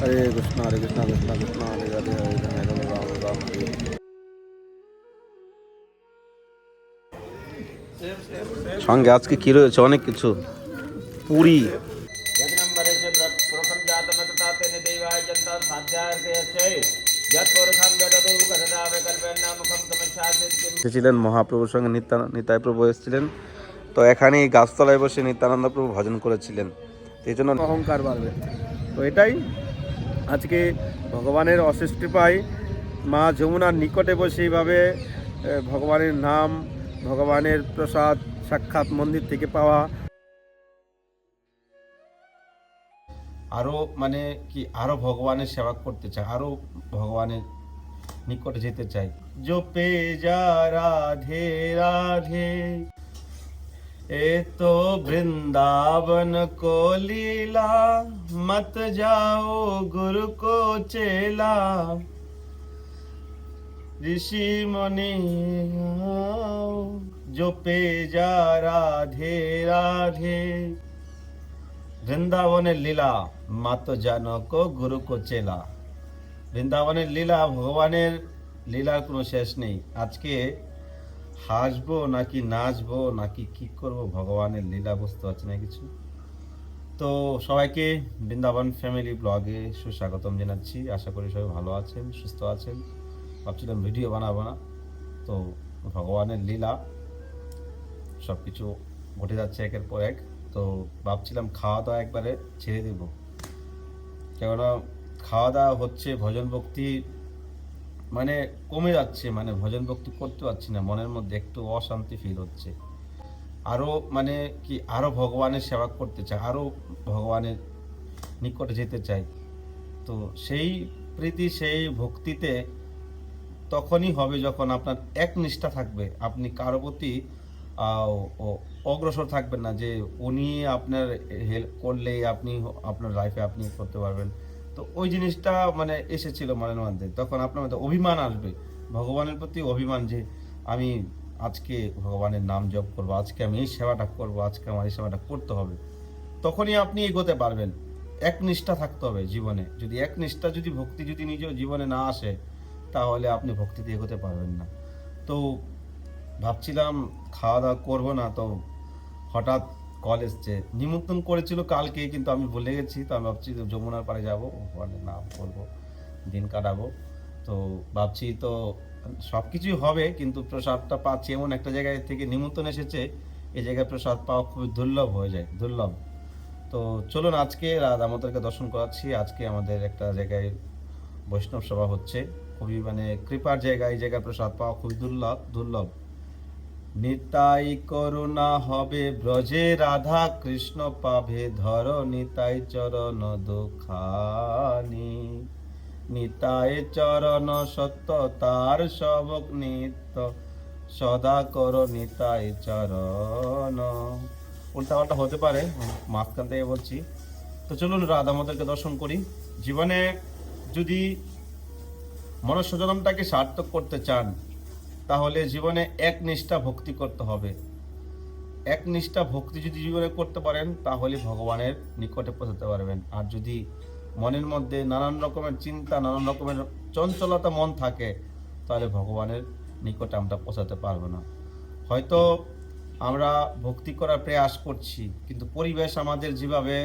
হরে কৃষ্ণ হরে কৃষ্ণ কৃষ্ণ কৃষ্ণ হরে হরে হরে রাম রাম রাম সঙ্গে আজকে কি রয়েছে? অনেক কিছু। পুরি। ছিলেন মহাপ্রভুর সঙ্গে নিতাই প্রভু এসেছিলেন। তো এখানে গাছতলায় বসে নিত্যানন্দ প্রভু ভজন করেছিলেন। এই জন্য অহংকার বাড়বে। তো এটাই আজকে ভগবানের অশেষ কৃপায় মা যমুনার নিকটে বসে এইভাবে ভগবানের নাম, ভগবানের প্রসাদ, সাক্ষাৎ মন্দির থেকে পাওয়া। আরও মানে কি আরও ভগবানের সেবা করতে চায় আরও ভগবানের নিকটে যেতে চাই জপে যা রাধে রাধে। ए तो वृंदावन को लीला मत जाओ गुरु को चेला ऋषि मुनि आओ, जो पे जा राधे राधे বৃন্দাবনের লীলা মাত জানক গুরু কো চেলা বৃন্দাবনের লীলা ভগবানের লীলার কোনো শেষ নেই আজকে হাসবো নাকি নাচবো নাকি কি করব? ভগবানের লীলা বুঝতে পারছি না কিছু। তো সবাইকে বৃন্দাবন ফ্যামিলি ব্লগে সুস্বাগতম জানাচ্ছি। আশা করি সবাই ভালো আছেন, সুস্থ আছেন। ভাবছিলাম ভিডিও বানাবো না। তো ভগবানের লীলা সব কিছু ঘটে যাচ্ছে একের পর এক। তো ভাবছিলাম খাওয়া দাওয়া একবারে ছেড়ে দেব। কেননা খাওয়া দাওয়া হচ্ছে ভজন ভক্তি মানে কমে যাচ্ছে মানে ভজন ভক্তি করতে পারছি না, মনের মধ্যে একটু অশান্তি ফিল হচ্ছে। আরও মানে কি আরও ভগবানের সেবা করতে চাই আরও ভগবানের নিকটে যেতে চাই। তো সেই প্রীতি, সেই ভক্তিতে তখনই হবে যখন আপনার এক নিষ্ঠা থাকবে। আপনি কারও প্রতি অগ্রসর থাকবেন না যে উনি আপনার হেল্প করলেই আপনি আপনার লাইফে আপনি করতে পারবেন। তো ওই জিনিসটা মানে এসেছিল মনের মধ্যে তখন আপনার মধ্যে অভিমান আসবে। ভগবানের প্রতি অভিমান যে আমি আজকে ভগবানের নাম জপ করব, আজকে আমি এই সেবাটা করব, আজকে আমার এই সেবাটা করতে হবে। তখনই আপনি এগোতে পারবেন। এক নিষ্ঠা থাকতে হবে জীবনে। যদি এক নিষ্ঠা, যদি ভক্তি যদি নিজ জীবনে না আসে, তাহলে আপনি ভক্তিতে এগোতে পারবেন না। তো ভাবছিলাম খাওয়া দাওয়া করব না, তো হঠাৎ কল এসছে। নিমন্ত্রণ করেছিল কালকে, কিন্তু আমি ভুলে গেছি, তো আমি ভাবছি যে যমুনার পাড়ে যাব ওখানে নাম করব দিন কাটাবো। তো ভাবছি তো সব কিছুই হবে, কিন্তু প্রসাদটা পাচ্ছি এমন একটা জায়গায় থেকে নিমন্ত্রণ এসেছে। এই জায়গায় প্রসাদ পাওয়া খুবই দুর্লভ হয়ে যায়, দুর্লভ। তো চলুন আজকে রাত আমাদেরকে দর্শন করাচ্ছি। আজকে আমাদের একটা জায়গায় বৈষ্ণব সভা হচ্ছে। খুবই মানে কৃপার জায়গায় এই জায়গায় প্রসাদ পাওয়া খুবই দুর্লভ দুর্লভ। নিতাই করুণা হবে ব্রজে রাধা কৃষ্ণ পাভে ধর নিতাই চরণ দুখানি। নিতাই চরণ সত্য তার সবক নিত্য, সদা কর নিতাই চরণ। উল্টা পাল্টা হতে পারে মাঝখান থেকে বলছি। তো চলুন রাধা আমাদেরকে দর্শন করি। জীবনে যদি মনুষ্যজনমটাকে সার্থক করতে চান তাহলে জীবনে এক নিষ্ঠা ভক্তি করতে হবে। এক নিষ্ঠা ভক্তি যদি জীবনে করতে পারেন, তাহলে ভগবানের নিকটে পৌঁছাতে পারবেন। আর যদি মনের মধ্যে নানান রকমের চিন্তা, নানান রকমের চঞ্চলতা মন থাকে, তাহলে ভগবানের নিকটে আমরা পৌঁছাতে পারব না। হয়তো আমরা ভক্তি করার প্রয়াস করছি, কিন্তু পরিবেশ আমাদের যেভাবে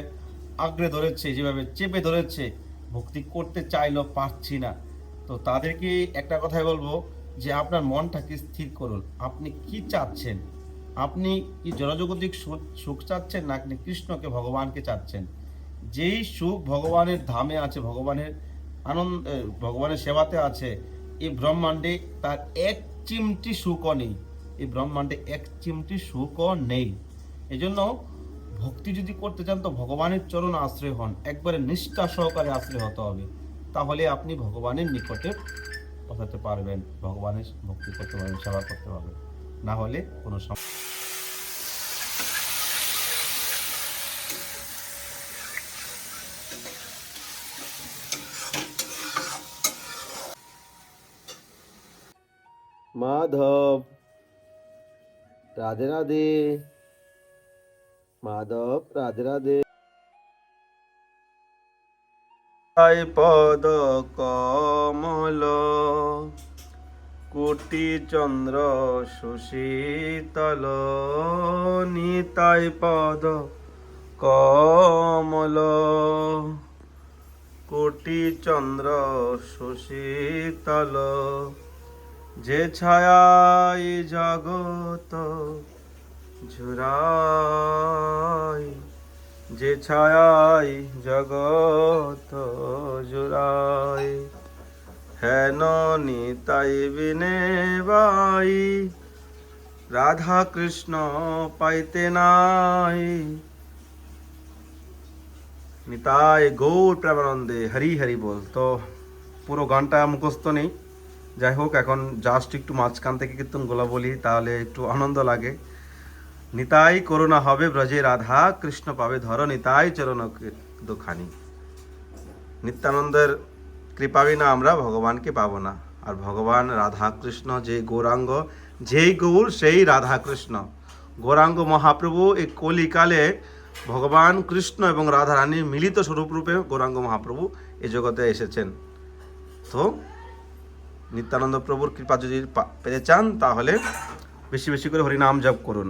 আঁকড়ে ধরেছে, যেভাবে চেপে ধরেছে, ভক্তি করতে চাইলেও পারছি না। তো তাদেরকে একটা কথাই বলব যে আপনার মনটাকে স্থির করুন। আপনি কি চাচ্ছেন? আপনি কি জনজগতিক সুখ চাচ্ছেন না আপনি কৃষ্ণকে, ভগবানকে চাচ্ছেন? যেই সুখ ভগবানের ধামে আছে, ভগবানের আনন্দ ভগবানের সেবাতে আছে, এই ব্রহ্মাণ্ডে তার এক চিমটি সুখও নেই। এই ব্রহ্মাণ্ডে এক চিমটি সুখও নেই। এজন্য ভক্তি যদি করতে চান, তো ভগবানের চরণ আশ্রয় হন। একবারে নিষ্ঠা সহকারে আশ্রয় হতে হবে। তাহলে আপনি ভগবানের নিকটে পৌঁছাতে পারবেন, ভগবানের ভক্তি করতে পারবেন, সেবা করতে পারবেন। না হলে কোনো মাধব। রাধে রাধে। মাধব, রাধে রাধে। তাই পদ কমল। কোটি চন্দ্র সুশীতল নিতাই পদ কমল। কোটি চন্দ্র সুশীতল, যে ছায়াই জগত ঝুরাই যে ছায়াই জগত জুড়াই, হেন নিতাই বিনে বাই রাধা কৃষ্ণ পাইতে নাই। নিতাই গৌর প্রেমানন্দে হরি হরি বল। তো পুরো গানটা মুখস্থ নেই। যাই হোক, এখন জাস্ট একটু মাঝখান থেকে কীর্তন গোলা বলি তাহলে একটু আনন্দ লাগে। নিতাই করুণা হবে ব্রজে রাধা, কৃষ্ণ পাবে ধর, নিতাই চরণ দুখানি। নিত্যানন্দের কৃপা বিনা আমরা ভগবানকে পাবো না। আর ভগবান রাধা কৃষ্ণ যে গৌরাঙ্গ, যেই গৌর সেই রাধা কৃষ্ণ গৌরাঙ্গ মহাপ্রভু এই কলিকালে ভগবান কৃষ্ণ এবং রাধা রানীর মিলিত স্বরূপরূপে গৌরাঙ্গ মহাপ্রভু এই জগতে এসেছেন। তো নিত্যানন্দ প্রভুর কৃপা যদি পেতে চান, তাহলে বেশি বেশি করে হরিনাম জপ করুন।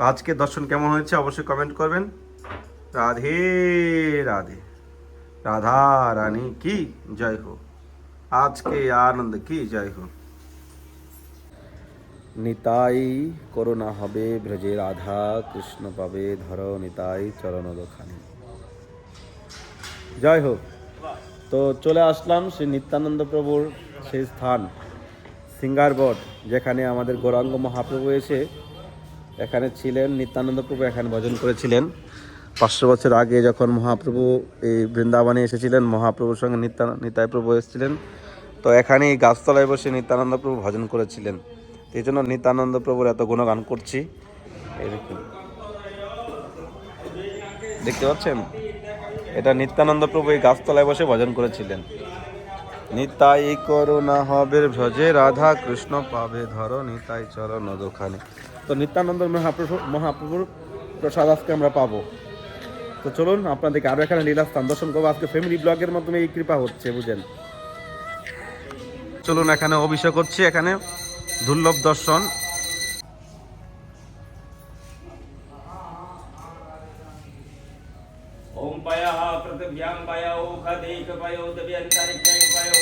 তো আজকে দর্শন কেমন হয়েছে অবশ্যই কমেন্ট করবেন। রাধে রাধে। রাধা রানী কি? জয় হো আজকে আনন্দ কি? জয় হো নিতাই করুণা হবে, ব্রজে রাধা, কৃষ্ণ পাবে, ধর নিতাই চরণ দোখানি জয় হোক। তো চলে আসলাম শ্রী নিত্যানন্দ প্রভুর সেই স্থান সিঙ্গারবট যেখানে আমাদের গৌরাঙ্গ মহাপ্রভু এসে এখানে ছিলেন নিত্যানন্দ প্রভু, এখানে ভজন করেছিলেন। পাঁচশো বছর আগে যখন মহাপ্রভু এই বৃন্দাবনে এসেছিলেন, মহাপ্রভুর সঙ্গে নিত্যা, নিতাই প্রভু এসেছিলেন। তো এখানে এই গাছতলায় বসে নিত্যানন্দ প্রভু ভজন করেছিলেন। এই জন্য নিত্যানন্দ প্রভুর এত গুণগান করছি। দেখতে পাচ্ছেন? এটা নিত্যানন্দ প্রভু এই গাছতলায় বসে ভজন করেছিলেন। নিতাই করুণা হবে ভজে রাধা কৃষ্ণ পাবে ধর নিতাই চরণ দোকানে তো নিত্যানন্দ মহাপ্রভু মহাপ্রভুর প্রসাদ আজকে আমরা পাবো তো চলুন আপনাদেরকে আরো এখানে লীলা স্থান দর্শন করবো আজকে ফ্যামিলি ব্লগের মাধ্যমে এই কৃপা হচ্ছে বুঝেন চলুন এখানে অভিষেক হচ্ছে এখানে দুর্লভ দর্শন ओम पयः पृथिव्यां पयो खदेक पयो दिव्यन्तरिक्षं पयो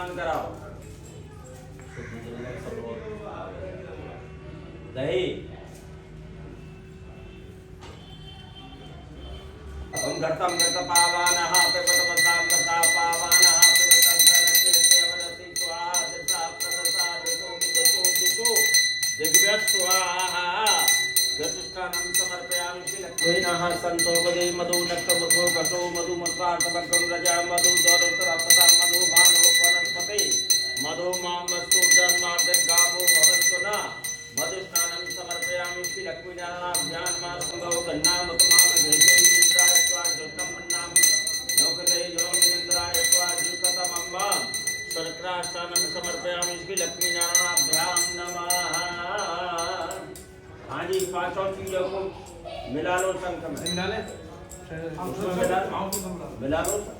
स्नान कराओ। दही। ओम घटम घट पावानः पिबतमसां रसा पावानः पिबतं तनके सेवनति स्वाहा दिशा प्रदशा दिशो दिशो दिशो दिग्भ्यः स्वाहा गतिष्ठानं समर्पयामि श्रीलक्ष्मीनः सन्तोपदे मधु नक्तमधो कटो मधु मत्वार्थमग्रं रजा मधु दौरतरपता मधु भानो सर्वते मधो माँ वस्तु दर्मार्धं गावो भवन्तु न मधुस्नानं समर्पयामि श्री लक्ष्मीनारायणाभ्यां मा सम्भव कन्नामकमाम भेदेन्द्राय त्वा दुर्गं मन्नामि लोकदे योगिन्द्राय त्वा दुर्गतमम्बा स्वर्गाष्टानं समर्पयामि श्री लक्ष्मीनारायणाभ्यां नमः हाँ जी पाँचों चीज़ों को मिला लो संग में मिला ले मिला लो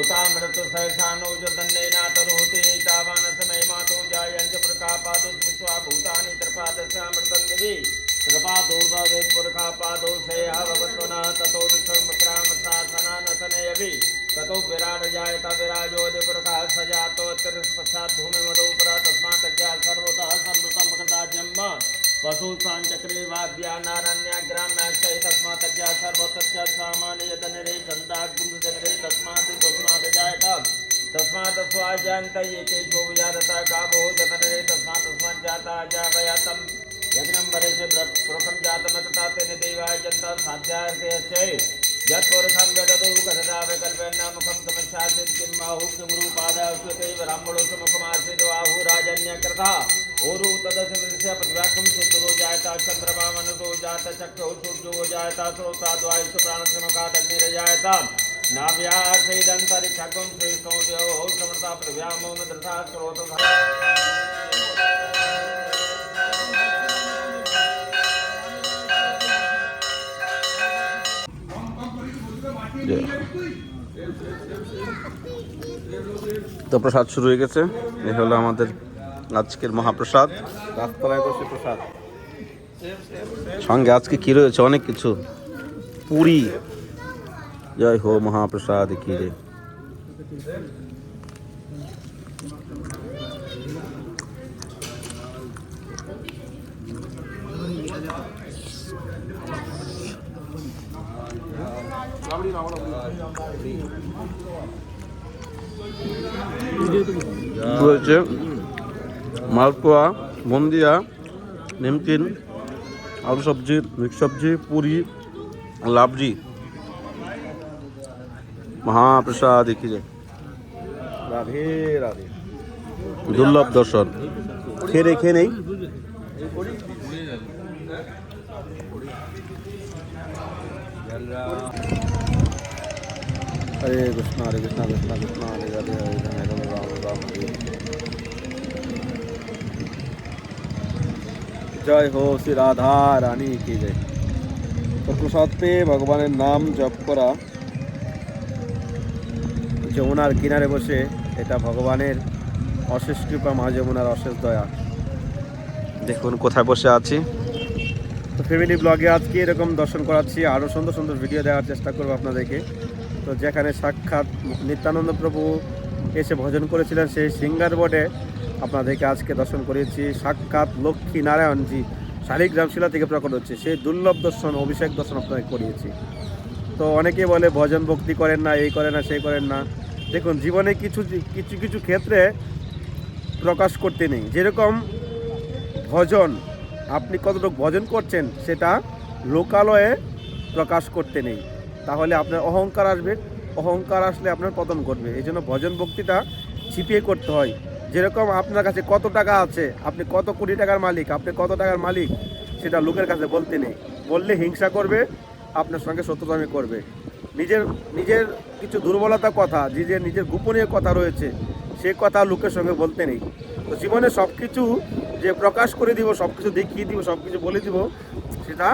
उतामृत सहसानोजन्नैनातरोहतेतावान् समयमातो जायञ्च प्रकापादौ स्वाभूतानि त्रिपादशामृतं दिवि त्रिपादौ वेत्पुरकापादौ सेहावत्वना ततो विश्वक्राम सासनानतनयवि ततो विराट जायत विराजो दिपुरकः स जातो तिरस्पश्चात् भूमिमदौ पुरा तस्मात् सर्वतः संवृतं प्रदाज्यम् वसूंचक्रे वाव्यानारण्याग्राम्याक्षय तस्मात्या सर्वतच्च सामान्यतनिरे सन्ताग्रुन्दजनरे तस्मात् तस्मात् जायत तस्मात् स्वाजान्त एकेशो जनरे तस्मात् तस्मात् जाता अजावयातम् यज्ञं वरेषे प्रकं जातं तथा तेन देवायन्ता साध्यार्कयश्चै यत्पुरुषं ओरु तदस्य प्रतिव्याख्यं सुदुरो जायता चन्द्रमा मनसो जात चक्षु सूर्यो जायता श्रोता द्वायुष प्राणसमुखादग्निरजायता नाभ्यासैदन्तरिक्षकं श्रीष्णोद्यो समर्था प्रतिव्यामो मदृथा स्रोतः তো প্রসাদ শুরু হয়ে গেছে এই হলো আমাদের আজকের মহাপ্রসাদ। গাছতলায় বসে প্রসাদ। সঙ্গে আজকে কি রয়েছে? অনেক কিছু। পুরি। জয় হো মহাপ্রসাদ কি রে। রয়েছে? মালপোয়া বন্দিয়া নিমকিন আলু সবজি মিক্স সবজি পুরি লাবজি মহাপ্রসাদ দেখি যায় রাধে রাধে দুর্লভ দর্শন খেয়ে রে, খেয়ে নেই হরে কৃষ্ণ হরে কৃষ্ণ কৃষ্ণ কৃষ্ণ হরে হরে হরে রাম রাম জয় হো শ্রী রাধা রানী কি জয়। তো প্রসাদ পেয়ে ভগবানের নাম জপ করা, যমুনার কিনারে বসে এটা ভগবানের অশেষ কৃপা, মা যমুনার অশেষ দয়া। দেখুন কোথায় বসে আছি। তো ফ্যামিলি ব্লগে আজকে এরকম দর্শন করাচ্ছি, আরও সুন্দর সুন্দর ভিডিও দেওয়ার চেষ্টা করব আপনাদেরকে। তো যেখানে সাক্ষাৎ নিত্যানন্দ প্রভু এসে ভজন করেছিলেন সেই সিঙ্গার বোর্ডে আপনাদেরকে আজকে দর্শন করিয়েছি। সাক্ষাৎ লক্ষ্মী নারায়ণজি শালিগ্রাম শিলা থেকে প্রকট হচ্ছে। সেই দুর্লভ দর্শন, অভিষেক দর্শন আপনাদের করিয়েছি। তো অনেকে বলে, ভজন ভক্তি করেন না, এই করেন না সেই করেন না। দেখুন, জীবনে কিছু কিছু কিছু ক্ষেত্রে প্রকাশ করতে নেই। যেরকম ভজন, আপনি কতটুকু ভজন করছেন, সেটা লোকালয়ে প্রকাশ করতে নেই। তাহলে আপনার অহংকার আসবে। অহংকার আসলে আপনার পতন ঘটবে। এই জন্য ভজন ভক্তিটা ছিপিয়ে করতে হয়। যেরকম আপনার কাছে কত টাকা আছে, আপনি কত কোটি টাকার মালিক, আপনি কত টাকার মালিক, সেটা লোকের কাছে বলতে নেই। বললে হিংসা করবে, আপনার সঙ্গে শত্রুতামি করবে। নিজের নিজের কিছু দুর্বলতা কথা, যে নিজের গোপনীয় কথা রয়েছে, সে কথা লোকের সঙ্গে বলতে নেই। তো জীবনে সব কিছু যে প্রকাশ করে দিব সব কিছু দেখিয়ে দিব সব কিছু বলে দিব, সেটা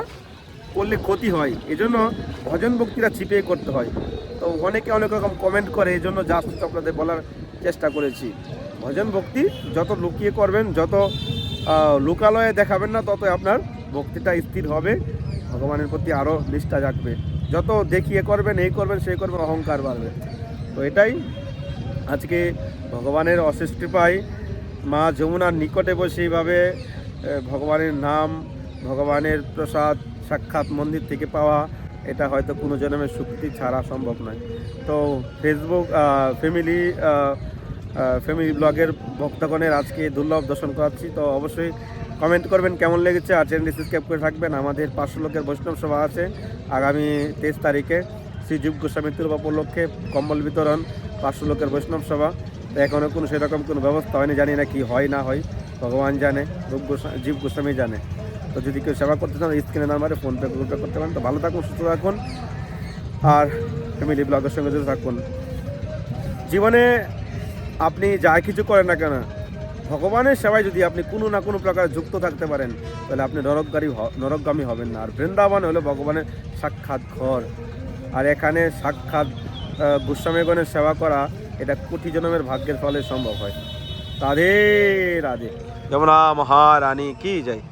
করলে ক্ষতি হয়। এই জন্য ভজন ভক্তিটা ছিপিয়ে করতে হয়। তো অনেকে অনেক রকম কমেন্ট করে এই জন্য জাস্ট আপনাদের বলার চেষ্টা করেছি। ভজন ভক্তি যত লুকিয়ে করবেন, যত লোকালয়ে দেখাবেন না তত আপনার ভক্তিটা স্থির হবে। ভগবানের প্রতি আরও নিষ্ঠা জাগবে। যত দেখিয়ে করবেন, এই করবেন, সেই করবেন, অহংকার বাড়বে। তো এটাই আজকে ভগবানের অশেষ কৃপায় মা যমুনার নিকটে বসে এইভাবে ভগবানের নাম, ভগবানের প্রসাদ, সাক্ষাৎ মন্দির থেকে পাওয়া, এটা হয়তো কোনো জন্মের শক্তি ছাড়া সম্ভব নয়। তো ফেসবুক ফ্যামিলি ফ্যামিলি ব্লগের ভক্তগণের আজকে দুর্লভ দর্শন করাচ্ছি। তো অবশ্যই কমেন্ট করবেন কেমন লেগেছে আর চ্যানেলটি সাবস্ক্রাইব করে থাকবেন। আমাদের পাঁচশো লোকের বৈষ্ণব সভা আছে আগামী তেইশ তারিখে। শ্রী যুগ গোস্বামী তিরুবা উপলক্ষে কম্বল বিতরণ, পাঁচশো লোকের বৈষ্ণব সভা। তো এখনও কোনো সেরকম কোনো ব্যবস্থা হয়নি, জানি না কি হয়, না হয়। ভগবান জানে রূপ গোস্বামী জীব গোস্বামী জানে। তো যদি কেউ সেবা করতে চান স্ক্রিনে নাম্বারে ফোনপে গুগল পে করতে পারেন। তো ভালো থাকুন, সুস্থ থাকুন। আর ফ্যামিলি ব্লগের সঙ্গে যদি থাকুন। জীবনে আপনি যা কিছু করেন না কেন, ভগবানের সেবায় যদি আপনি কোনো না কোনো প্রকার যুক্ত থাকতে পারেন, তাহলে আপনি নরকগামী নরকগামী হবেন না। আর বৃন্দাবন হলো ভগবানের সাক্ষাৎ ঘর। আর এখানে সাক্ষাৎ গোস্বামীগণের সেবা করা, এটা কোটি জনমের ভাগ্যের ফলে সম্ভব হয়। তাদের রাধে। যমুনা মহারানী, কি যায়